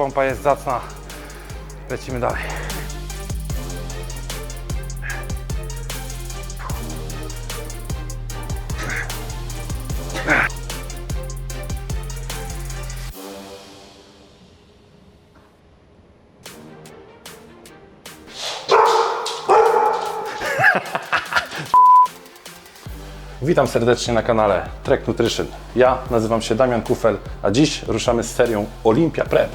pompa jest zacna. Lecimy dalej. Witam serdecznie na kanale Trek Nutrition. Ja nazywam się Damian Kufel, a dziś ruszamy z serią Olympia Prep,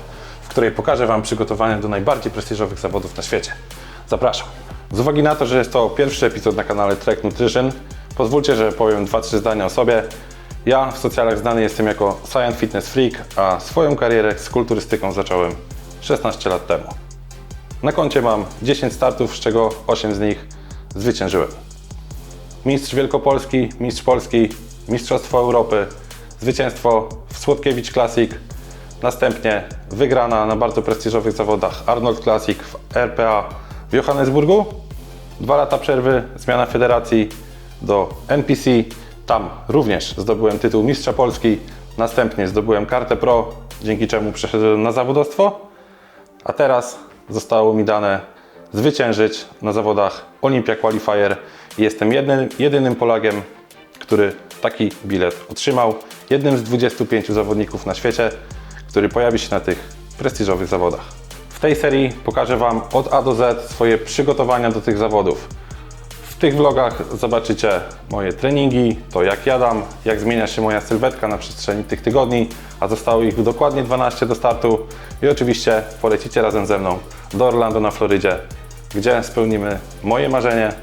której pokażę Wam przygotowania do najbardziej prestiżowych zawodów na świecie. Zapraszam. Z uwagi na to, że jest to pierwszy epizod na kanale Trek Nutrition, pozwólcie, że powiem 2-3 zdania o sobie. Ja w socjalach znany jestem jako Science Fitness Freak, a swoją karierę z kulturystyką zacząłem 16 lat temu. Na koncie mam 10 startów, z czego 8 z nich zwyciężyłem mistrz Wielkopolski, mistrz Polski, Mistrzostwo Europy, zwycięstwo w Słodkiewicz Classic, następnie wygrana na bardzo prestiżowych zawodach Arnold Classic w RPA w Johannesburgu, dwa lata przerwy, zmiana federacji do NPC, tam również zdobyłem tytuł mistrza Polski, następnie zdobyłem kartę pro, dzięki czemu przeszedłem na zawodowstwo, a teraz zostało mi dane zwyciężyć na zawodach Olympia Qualifier. Jestem jednym, jedynym Polakiem, który taki bilet otrzymał. Jednym z 25 zawodników na świecie, który pojawi się na tych prestiżowych zawodach. W tej serii pokażę Wam od A do Z swoje przygotowania do tych zawodów. W tych vlogach zobaczycie moje treningi, to jak jadam, jak zmienia się moja sylwetka na przestrzeni tych tygodni, a zostało ich dokładnie 12 do startu i oczywiście polecicie razem ze mną do Orlando na Florydzie, gdzie spełnimy moje marzenie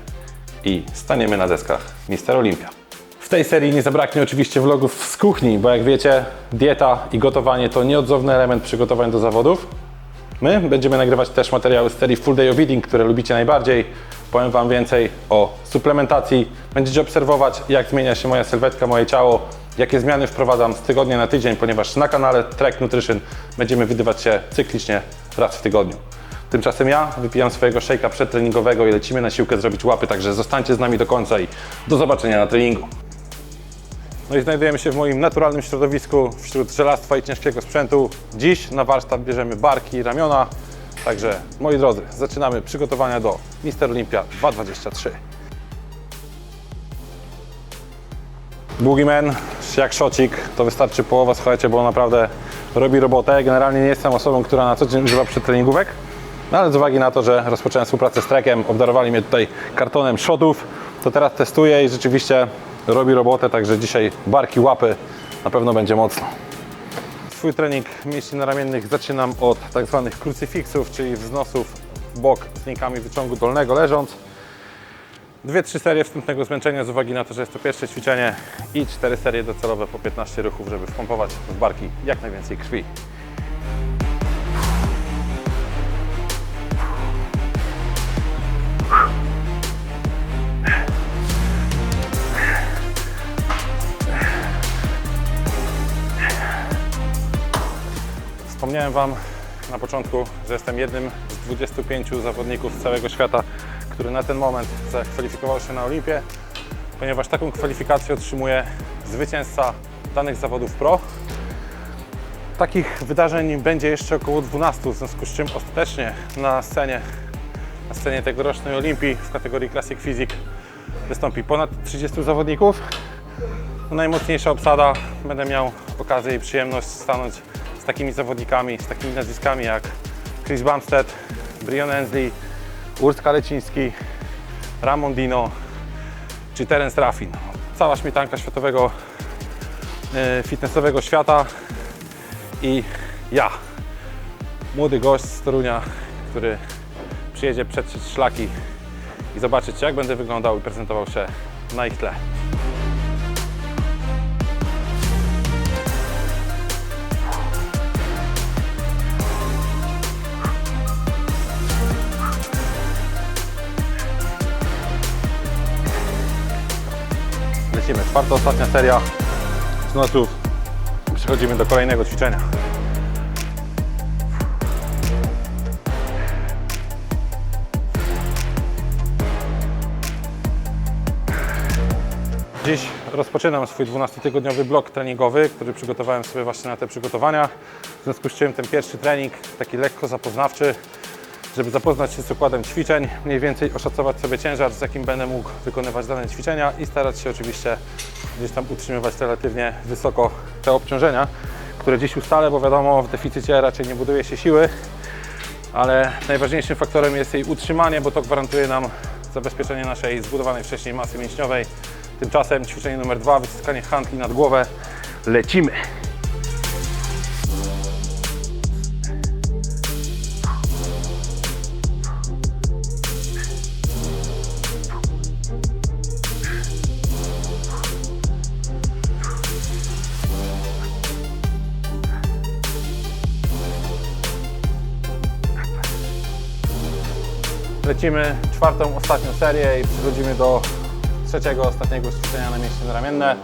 i staniemy na deskach Mister Olympia. Tej serii nie zabraknie oczywiście vlogów z kuchni, bo jak wiecie, dieta i gotowanie to nieodzowny element przygotowań do zawodów. My będziemy nagrywać też materiały z serii Full Day of Eating, które lubicie najbardziej. Powiem Wam więcej o suplementacji. Będziecie obserwować, jak zmienia się moja sylwetka, moje ciało, jakie zmiany wprowadzam z tygodnia na tydzień, ponieważ na kanale Trek Nutrition będziemy widywać się cyklicznie raz w tygodniu. Tymczasem ja wypijam swojego szejka przedtreningowego i lecimy na siłkę zrobić łapy, także zostańcie z nami do końca i do zobaczenia na treningu. No i znajdujemy się w moim naturalnym środowisku wśród żelastwa i ciężkiego sprzętu. Dziś na warsztat bierzemy barki ramiona. Także moi drodzy, zaczynamy przygotowania do Mister Olympia 2023. Długi men, jak szocik, to wystarczy połowa, słuchajcie, bo on naprawdę robi robotę. Generalnie nie jestem osobą, która na co dzień używa przedtreningówek, no ale z uwagi na to, że rozpocząłem współpracę z Trekiem, obdarowali mnie tutaj kartonem shotów, to teraz testuję i rzeczywiście robi robotę, także dzisiaj barki, łapy na pewno będzie mocno. Swój trening mięśni naramiennych zaczynam od tak zwanych krucyfiksów, czyli wznosów w bok z linkami wyciągu dolnego leżąc. Dwie, trzy serie wstępnego zmęczenia z uwagi na to, że jest to pierwsze ćwiczenie i cztery serie docelowe po 15 ruchów, żeby wpompować w barki jak najwięcej krwi. Wspomniałem Wam na początku, że jestem jednym z 25 zawodników z całego świata, który na ten moment zakwalifikował się na Olimpię, ponieważ taką kwalifikację otrzymuje zwycięzca danych zawodów pro. Takich wydarzeń będzie jeszcze około 12, w związku z czym ostatecznie na scenie, na scenie tegorocznej Olimpii w kategorii Classic Physique wystąpi ponad 30 zawodników. Najmocniejsza obsada. Będę miał okazję i przyjemność stanąć z takimi zawodnikami, z takimi nazwiskami jak Chris Bumstead, Brian Ensley, Urt Kaleciński, Ramon Dino czy Terence Raffin. Cała śmietanka światowego e, fitnessowego świata i ja, młody gość z Torunia, który przyjedzie przetrzeć szlaki i zobaczyć jak będę wyglądał i prezentował się na ich tle. Lecimy, czwarta, ostatnia seria wznosów. Przechodzimy do kolejnego ćwiczenia. Dziś rozpoczynam swój 12-tygodniowy blok treningowy, który przygotowałem sobie właśnie na te przygotowania. W związku z czym ten pierwszy trening, taki lekko zapoznawczy, żeby zapoznać się z układem ćwiczeń, mniej więcej oszacować sobie ciężar, z jakim będę mógł wykonywać dane ćwiczenia i starać się oczywiście gdzieś tam utrzymywać relatywnie wysoko te obciążenia, które dziś ustalę, bo wiadomo, w deficycie raczej nie buduje się siły, ale najważniejszym faktorem jest jej utrzymanie, bo to gwarantuje nam zabezpieczenie naszej zbudowanej wcześniej masy mięśniowej. Tymczasem ćwiczenie numer dwa, wyciskanie handli nad głowę. Lecimy! Lecimy czwartą, ostatnią serię i przechodzimy do trzeciego, ostatniego ćwiczenia na mięśnie ramienne.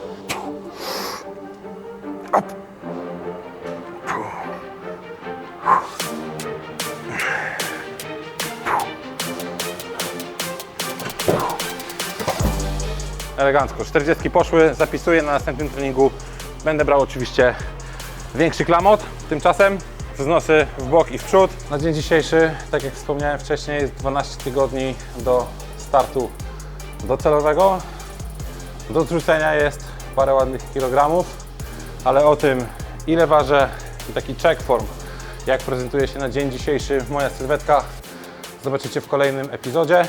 Elegancko, 40 poszły, zapisuję na następnym treningu. Będę brał oczywiście większy klamot. Tymczasem wznosy w bok i w przód. Na dzień dzisiejszy, tak jak wspomniałem wcześniej, jest 12 tygodni do startu docelowego. Do zrzucenia jest parę ładnych kilogramów, ale o tym ile ważę i taki check form, jak prezentuje się na dzień dzisiejszy moja sylwetka, zobaczycie w kolejnym epizodzie.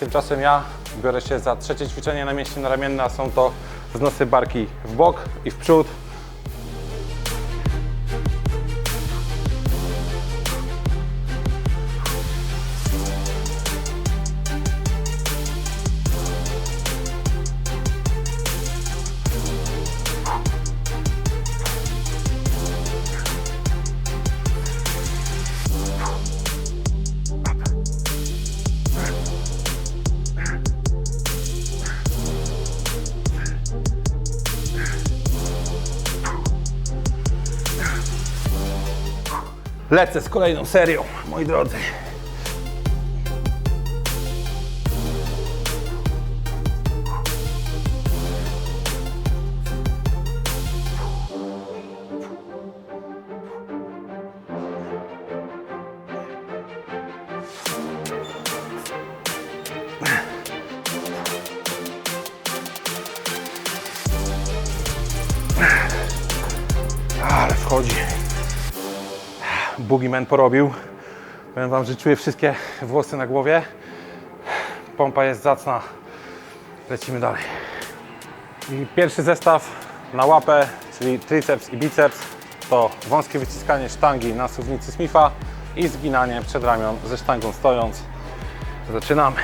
Tymczasem ja biorę się za trzecie ćwiczenie na mięśnie ramienne, a są to wznosy barki w bok i w przód. Lecę z kolejną serią, moi drodzy. Ale wchodzi. Boogeyman porobił. Powiem Wam, że czuję wszystkie włosy na głowie. Pompa jest zacna. Lecimy dalej. I pierwszy zestaw na łapę, czyli triceps i biceps, to wąskie wyciskanie sztangi na suwnicy Smitha i zginanie przedramion ze sztangą stojąc. Zaczynamy.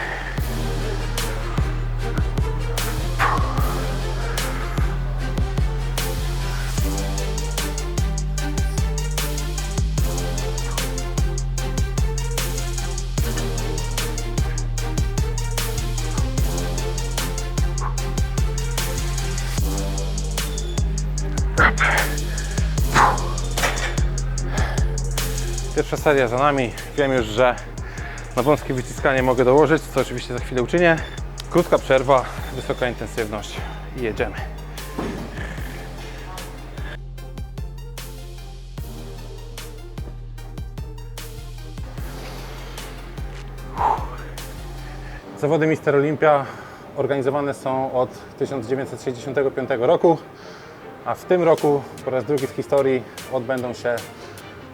Pierwsza seria za nami. Wiem już, że na wąskie wyciskanie mogę dołożyć, co oczywiście za chwilę uczynię. Krótka przerwa, wysoka intensywność i jedziemy. Zawody Mister Olimpia organizowane są od 1965 roku, a w tym roku po raz drugi w historii odbędą się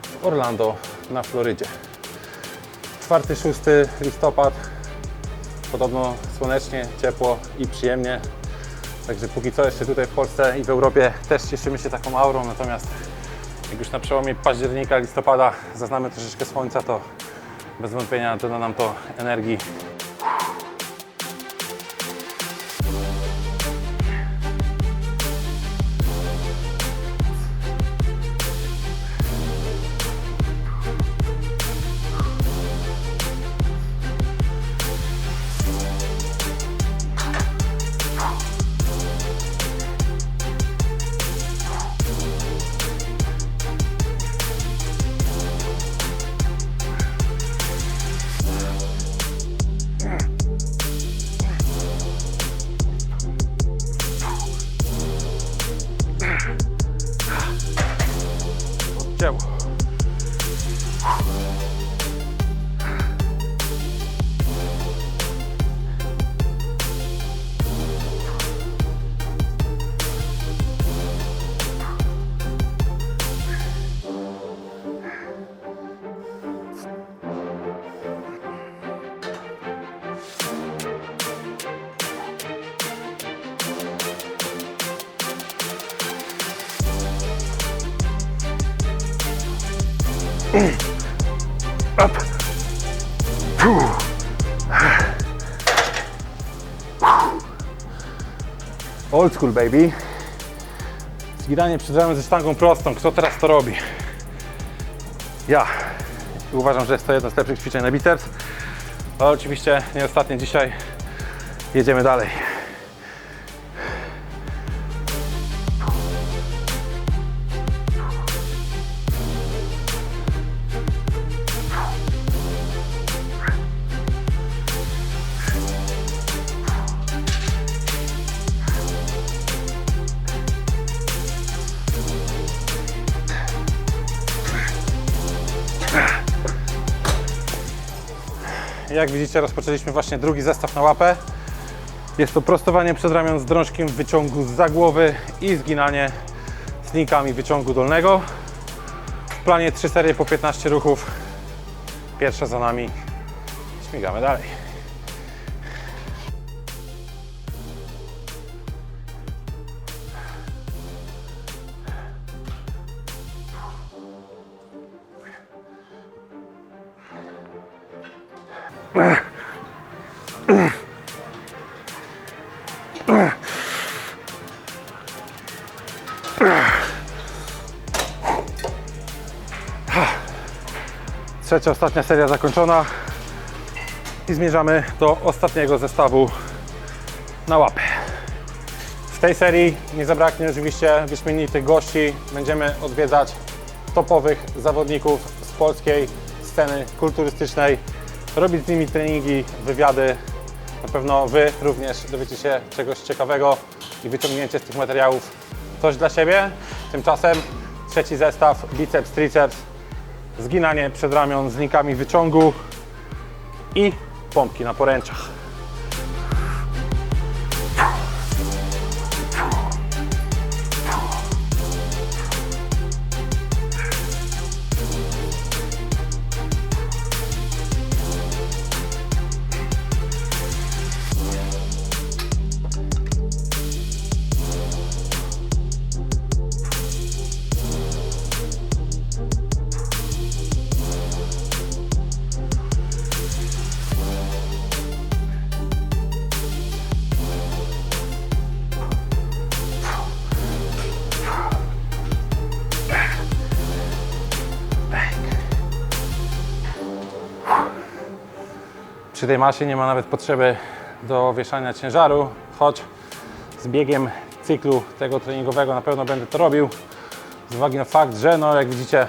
w Orlando na Florydzie. 4-6 listopad, podobno słonecznie, ciepło i przyjemnie. Także póki co jeszcze tutaj w Polsce i w Europie też cieszymy się taką aurą, natomiast jak już na przełomie października, listopada zaznamy troszeczkę słońca, to bez wątpienia doda nam to energii Up. Old school, baby. Zginanie przed ramię ze sztangą prostą. Kto teraz to robi? Ja. Uważam, że jest to jedno z lepszych ćwiczeń na biceps. Ale oczywiście nie ostatnie dzisiaj. Jedziemy dalej. Jak widzicie, rozpoczęliśmy właśnie drugi zestaw na łapę. Jest to prostowanie przed ramion z drążkiem wyciągu za głowy i zginanie z linkami wyciągu dolnego. W planie 3 serie po 15 ruchów. Pierwsza za nami. Śmigamy dalej. Trzecia, ostatnia seria zakończona i zmierzamy do ostatniego zestawu na łapę. W tej serii nie zabraknie oczywiście wyśmienitych gości. Będziemy odwiedzać topowych zawodników z polskiej sceny kulturystycznej, robić z nimi treningi, wywiady. Na pewno Wy również dowiecie się czegoś ciekawego i wyciągnięcie z tych materiałów coś dla siebie. Tymczasem trzeci zestaw, biceps, triceps, zginanie przedramion z linkami wyciągu i pompki na poręczach. Przy tej masie nie ma nawet potrzeby do wieszania ciężaru, choć z biegiem cyklu tego treningowego na pewno będę to robił. Z uwagi na fakt, że no jak widzicie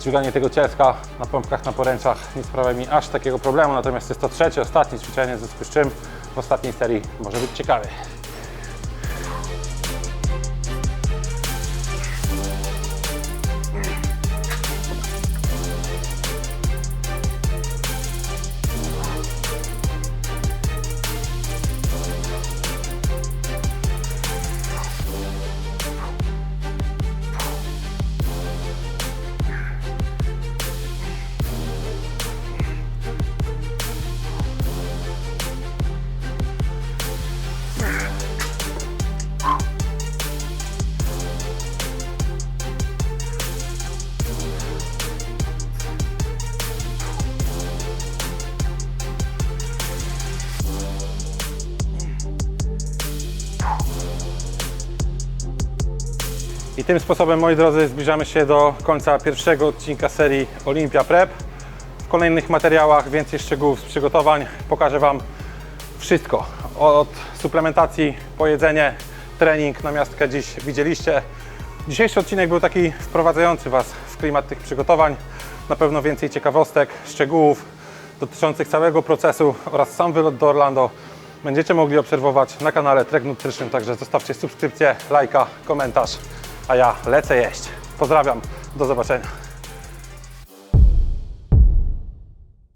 dźwiganie tego cielska na pompkach na poręczach nie sprawia mi aż takiego problemu, natomiast jest to trzecie, ostatnie ćwiczenie, w związku z czym w ostatniej serii może być ciekawie. Tym sposobem, moi drodzy, zbliżamy się do końca pierwszego odcinka serii Olympia Prep. W kolejnych materiałach więcej szczegółów z przygotowań. Pokażę Wam wszystko. Od suplementacji po jedzenie, trening na miastkę dziś widzieliście. Dzisiejszy odcinek był taki wprowadzający Was w klimat tych przygotowań. Na pewno więcej ciekawostek, szczegółów dotyczących całego procesu oraz sam wylot do Orlando będziecie mogli obserwować na kanale Trek Nutrition, także zostawcie subskrypcję, lajka, komentarz, a ja lecę jeść. Pozdrawiam, do zobaczenia.